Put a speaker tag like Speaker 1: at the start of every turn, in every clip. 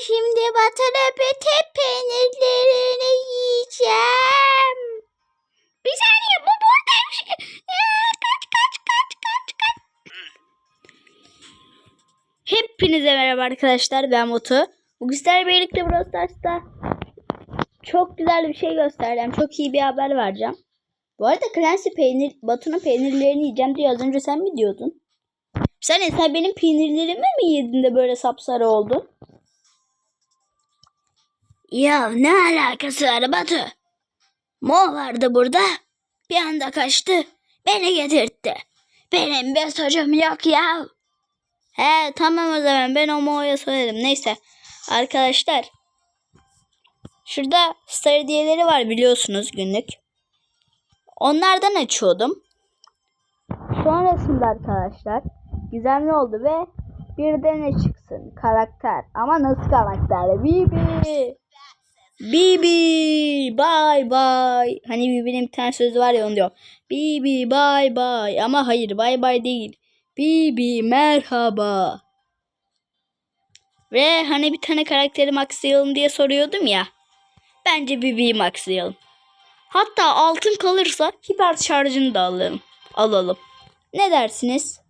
Speaker 1: şimdi Batı'nın bütün peynirlerini yiyeceğim. Bir saniye bu buradaymış. Kaç kaç kaç kaç kaç. Hepinize merhaba arkadaşlar ben Mutu. Bugün sizlerle birlikte Brawl Stars'ta çok güzel bir şey göstereceğim. Çok iyi bir haber vereceğim. Bu arada Clancy peynir, Batu'nun peynirlerini yiyeceğim diye az önce sen mi diyordun? Sen, sen benim peynirlerimi mi yedin de böyle sapsarı oldun? Ya ne alakası var Batu? Mo vardı burada. Bir anda kaçtı. Beni getirtti. Benim bir suçum yok ya. He tamam o zaman ben o Mo'ya söyledim. Neyse arkadaşlar. Şurada star var biliyorsunuz günlük. Onlardan açıyordum. Sonrasında arkadaşlar gizemli oldu ve bir de ne çıksın? Karakter. Ama nasıl karakter? Bibi. Bibi. Bye bye. Hani Bibi'nin bir tane sözü var ya onu diyor. Bibi bye bye. Ama hayır bye bye değil. Bibi merhaba. Ve hani bir tane karakteri maxlayalım diye soruyordum ya. Bence Bibi'yi maxlayalım. Hatta altın kalırsa hiper şarjını da alalım. Alalım. Ne dersiniz?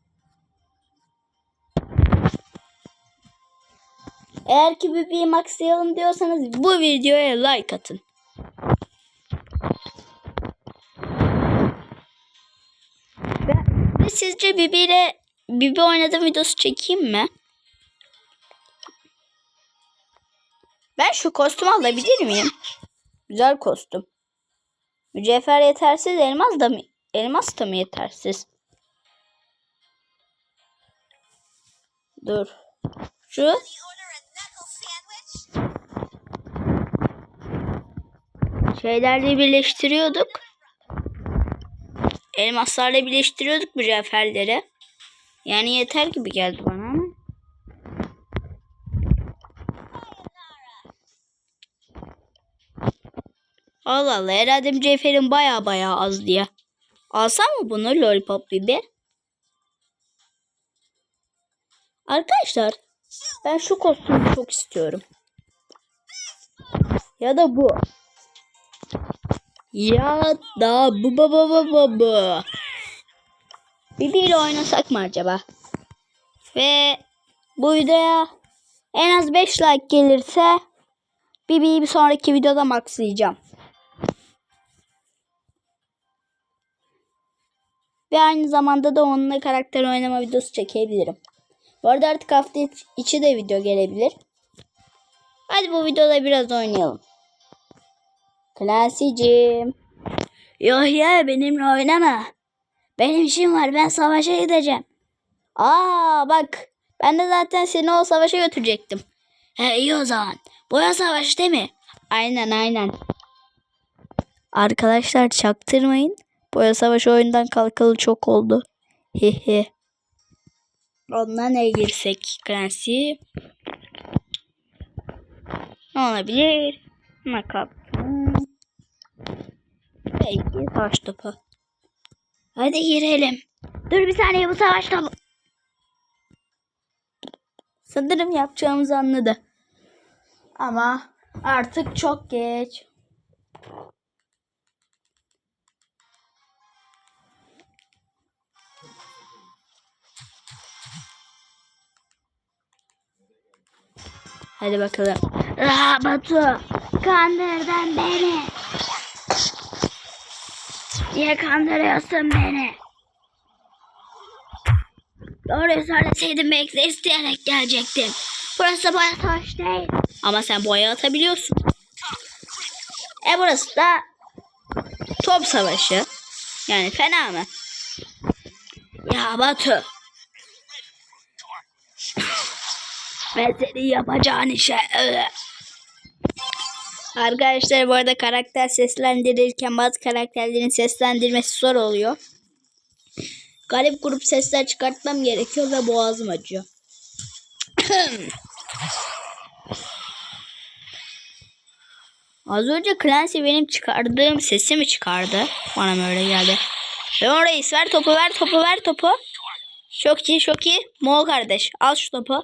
Speaker 1: Eğer ki Bibi'yi maxlayalım diyorsanız bu videoya like atın. Ve sizce Bibi ile Bibi oynadığım videosu çekeyim mi? Ben şu kostümü alabilir miyim? Güzel kostüm. Mücevher yetersiz, elmas da mı? Elmas da mı yetersiz? Dur. Şu. Şeylerle birleştiriyorduk. Elmaslarla birleştiriyorduk mücevherleri. Yani yeter gibi geldi bana ama. Allah Allah herhalde mücevherin baya baya az diye. Alsam mı bunu lollipop gibi? Arkadaşlar ben şu kostümü çok istiyorum. Ya da bu. Ya da bu bu bu bu bu bu. Bibi ile oynasak mı acaba? Ve bu videoya en az 5 like gelirse Bibi'yi bir sonraki videoda maxlayacağım. Ve aynı zamanda da onunla karakter oynama videosu çekebilirim. Bu arada artık hafta içi de video gelebilir. Hadi bu videoda biraz oynayalım. Klasicim. Yok ya benimle oynama. Benim işim var ben savaşa gideceğim. Aa bak ben de zaten seni o savaşa götürecektim. He iyi o zaman. Boya savaşı değil mi? Aynen aynen. Arkadaşlar çaktırmayın. Boya savaşı oyundan kalkalı çok oldu. Hehe. Ondan ne girsek Clancy? Ne olabilir? Nakap. Belki savaş topu. Hadi girelim. Dur bir saniye bu savaş topu. Sanırım yapacağımızı anladı. Ama artık çok geç. Hadi bakalım. Aa, Batu kandırdın beni. Niye kandırıyorsun beni? Doğruyu söyleseydin belki de isteyerek gelecektin. Burası boya savaş değil. Ama sen boya atabiliyorsun. E burası da top savaşı. Yani fena mı? Ya Batu. Ben senin yapacağın işe. Öyle. Arkadaşlar bu arada karakter seslendirirken bazı karakterlerin seslendirmesi zor oluyor. Garip grup sesler çıkartmam gerekiyor ve boğazım acıyor. Az önce Clancy benim çıkardığım sesi mi çıkardı? Bana mı öyle geldi? Ve orayı ver topu ver topu ver topu. Çok iyi çok iyi. Mo kardeş al şu topu.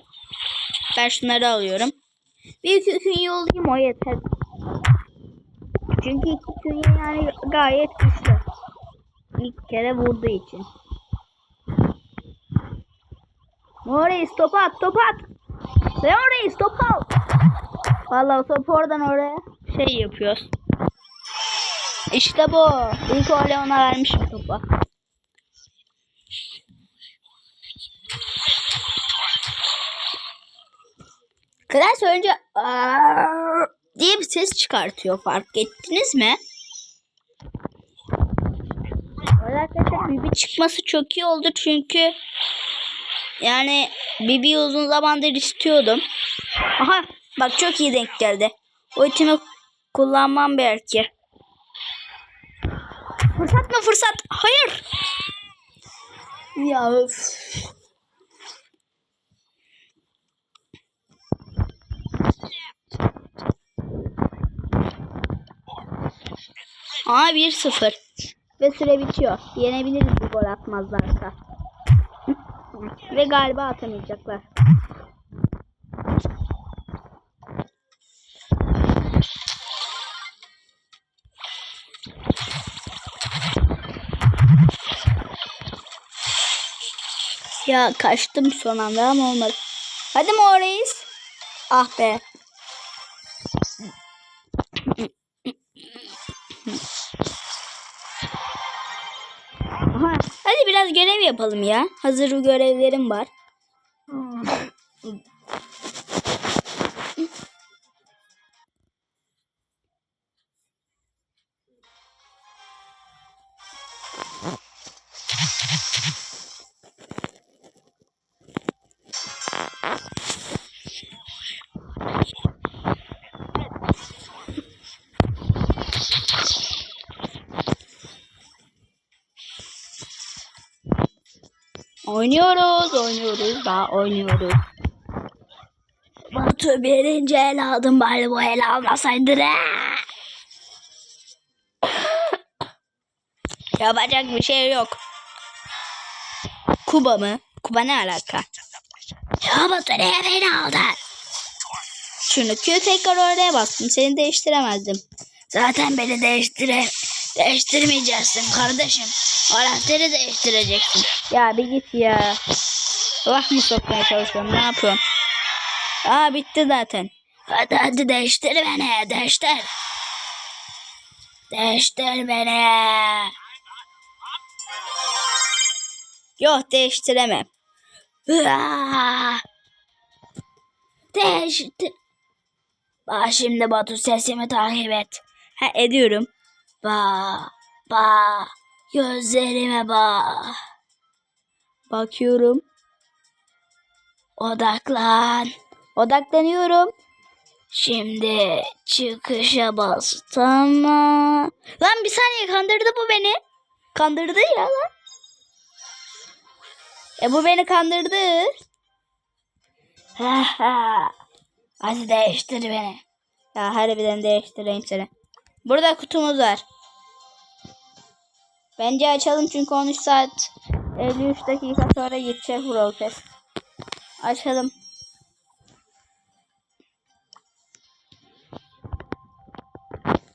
Speaker 1: Ben şunları alıyorum. Bir iki künye olayım o yeter. Çünkü iki künye yani gayet güçlü. İlk kere vurduğu için. Orayı stop at, top at. Stop at. Vallahi o topu oradan oraya şey yapıyoruz. İşte bu. İlk öyle ona vermişim topu. Klas önce "Aa!" Diye bir ses çıkartıyor. Fark ettiniz mi? Arkadaşlar Bibi çıkması çok iyi oldu çünkü yani Bibi'yi uzun zamandır istiyordum. Aha bak çok iyi denk geldi. O itimi kullanmam belki. Fırsat mı fırsat? Hayır. Ya öf. Aa 1-0. Ve süre bitiyor. Yenebiliriz bu gol atmazlarsa. Ve galiba atamayacaklar. Ya kaçtım son anda ama olmadı. Hadi Mor Reis. Ah be. Biraz görev yapalım ya. Hazır görevlerim var. Oynuyoruz, oynuyoruz, daha oynuyoruz. Batu birinci el aldım bari bu el almasaydın ha. Yapacak bir şey yok. Kuba mı? Kuba ne alaka? Ya Batu neye beni aldın? Q tekrar oraya bastım. Seni değiştiremezdim. Zaten beni değiştire değiştirmeyeceksin kardeşim. Anahtarı değiştireceksin. Ya bir git ya. Laf mı sokmaya çalışıyorum? Ne yapıyorum? Aa bitti zaten. Hadi hadi değiştir beni. Değiştir. Değiştir beni. Yok değiştiremem. Değiştir. Bak şimdi Batu sesimi takip et. Ha ediyorum. Ba ba gözlerime bak. Bakıyorum. Odaklan. Odaklanıyorum. Şimdi çıkışa bas. Tamam. Lan bir saniye kandırdı bu beni. Kandırdı ya lan. E bu beni kandırdı. Ha ha. Hadi değiştir beni. Ya harbiden değiştireyim seni. Burada kutumuz var. Bence açalım çünkü 13 saat 53 dakika sonra gidecek Brawl. Açalım.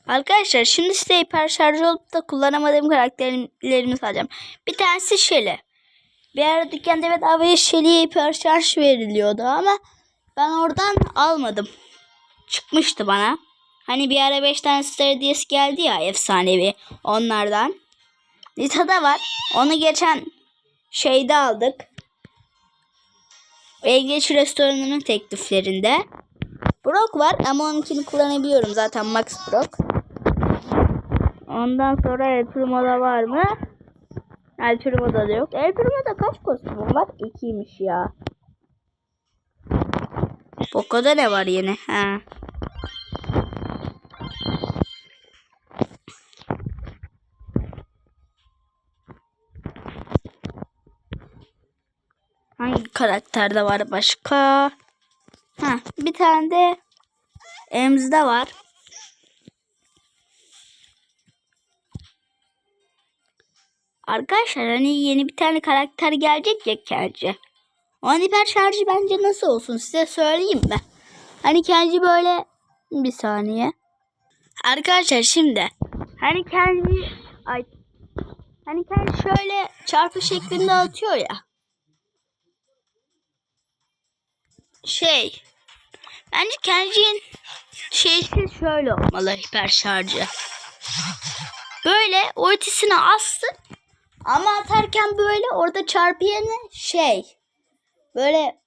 Speaker 1: Arkadaşlar şimdi size hiper şarj olup da kullanamadığım karakterlerimi sayacağım. Bir tanesi Shelly. Bir ara dükkanda bedavaya Shelly'ye hiper şarj veriliyordu ama ben oradan almadım. Çıkmıştı bana. Hani bir ara 5 tane Star geldi ya efsanevi onlardan. Lita'da var. Onu geçen şeyde aldık. Engeç restoranının tekliflerinde. Brock var ama onunkini kullanabiliyorum zaten Max Brock. Ondan sonra El Primo'da var mı? El da yok. El Primo'da kaç kostümüm var? İkiymiş ya. Poco'da ne var yine? Ha. Hangi karakterde var başka? Ha, bir tane de Emz'de var. Arkadaşlar hani yeni bir tane karakter gelecek ya bence. O hiper şarjı bence nasıl olsun size söyleyeyim mi? Hani kendi böyle bir saniye. Arkadaşlar şimdi hani kendi ay hani kendi şöyle çarpı şeklinde atıyor ya. Şey bence kendinin şeysi şöyle olmalı hiper şarjı. Böyle ultisini assın ama atarken böyle orada çarpı yerine şey böyle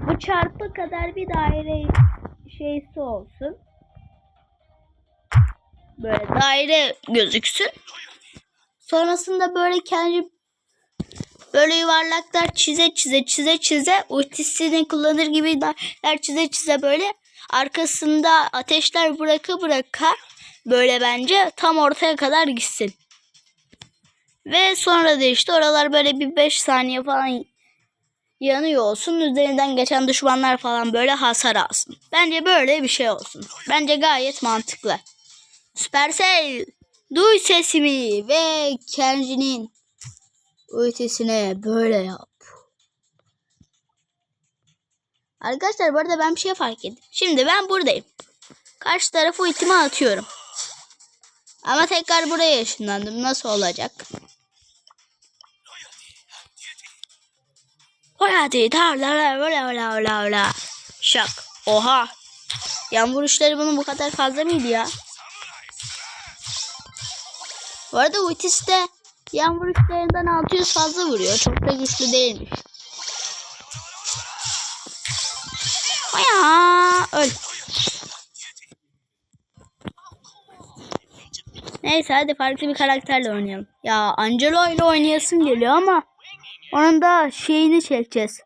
Speaker 1: bu çarpı kadar bir daire şeysi olsun. Böyle daire gözüksün. Sonrasında böyle kendi böyle yuvarlaklar çize çize çize çize ultisini kullanır gibi daireler çize çize böyle arkasında ateşler bıraka bıraka böyle bence tam ortaya kadar gitsin. Ve sonra da işte oralar böyle bir 5 saniye falan yanıyor olsun. Üzerinden geçen düşmanlar falan böyle hasar alsın. Bence böyle bir şey olsun. Bence gayet mantıklı. Supercell duy sesimi ve Kenji'nin ultisine böyle yap. Arkadaşlar bu arada ben bir şey fark ettim. Şimdi ben buradayım. Karşı tarafı ultimi atıyorum. Ama tekrar buraya ışınlandım. Nasıl olacak? Hayati tarla la la la la la. Şak. Oha. Yan vuruşları bunun bu kadar fazla mıydı ya? Bu arada ultisi de yan vuruşlarından 600 fazla vuruyor. Çok da güçlü değilmiş. Aya, öl. Neyse hadi farklı bir karakterle oynayalım. Ya Angelo ile oynayasım geliyor ama onun da şeyini çekeceğiz.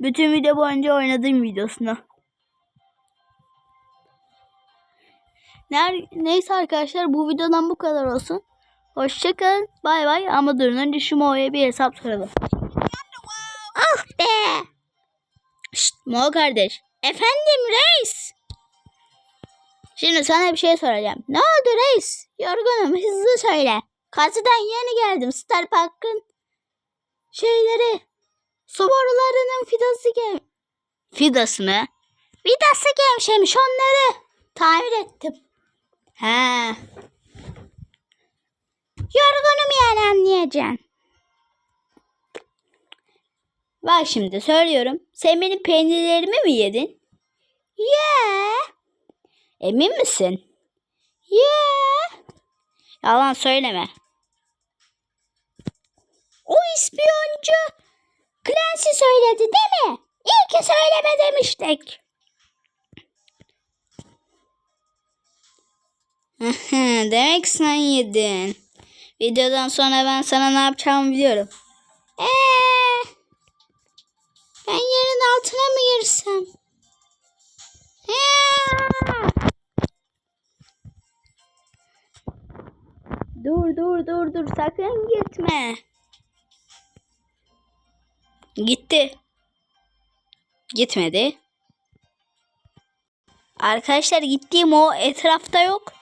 Speaker 1: Bütün video boyunca oynadığım videosunu. Neyse arkadaşlar bu videodan bu kadar olsun. Hoşçakalın. Bay bay. Ama durun önce şu Mo'ya bir hesap soralım. Ah be. Şşt Mo kardeş. Efendim reis. Şimdi sana bir şey soracağım. Ne oldu reis? Yorgunum hızlı söyle. Kazıdan yeni geldim. Star Park'ın şeyleri. Su borularının fidası gem... Fidası mı? Vidası gevşemiş onları. Tamir ettim. He. Yorgunum yani anlayacaksın. Bak şimdi söylüyorum. Sen benim peynirlerimi mi yedin? Yeah. Emin misin? Yeah. Yalan söyleme. O ispiyoncu Clancy söyledi değil mi? İyi ki söyleme demiştik. Demek sen yedin. Videodan sonra ben sana ne yapacağımı biliyorum. Eee, ben yerin altına mı girsem? Eee. Dur dur dur dur sakın gitme. Gitti. Gitmedi. Arkadaşlar gittiğim o etrafta yok.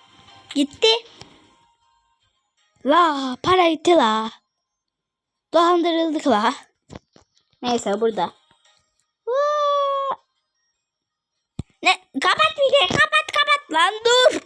Speaker 1: Gitti. La para gitti la. Dolandırıldık la. Neyse burada. Ne? Kapat de kapat kapat lan dur.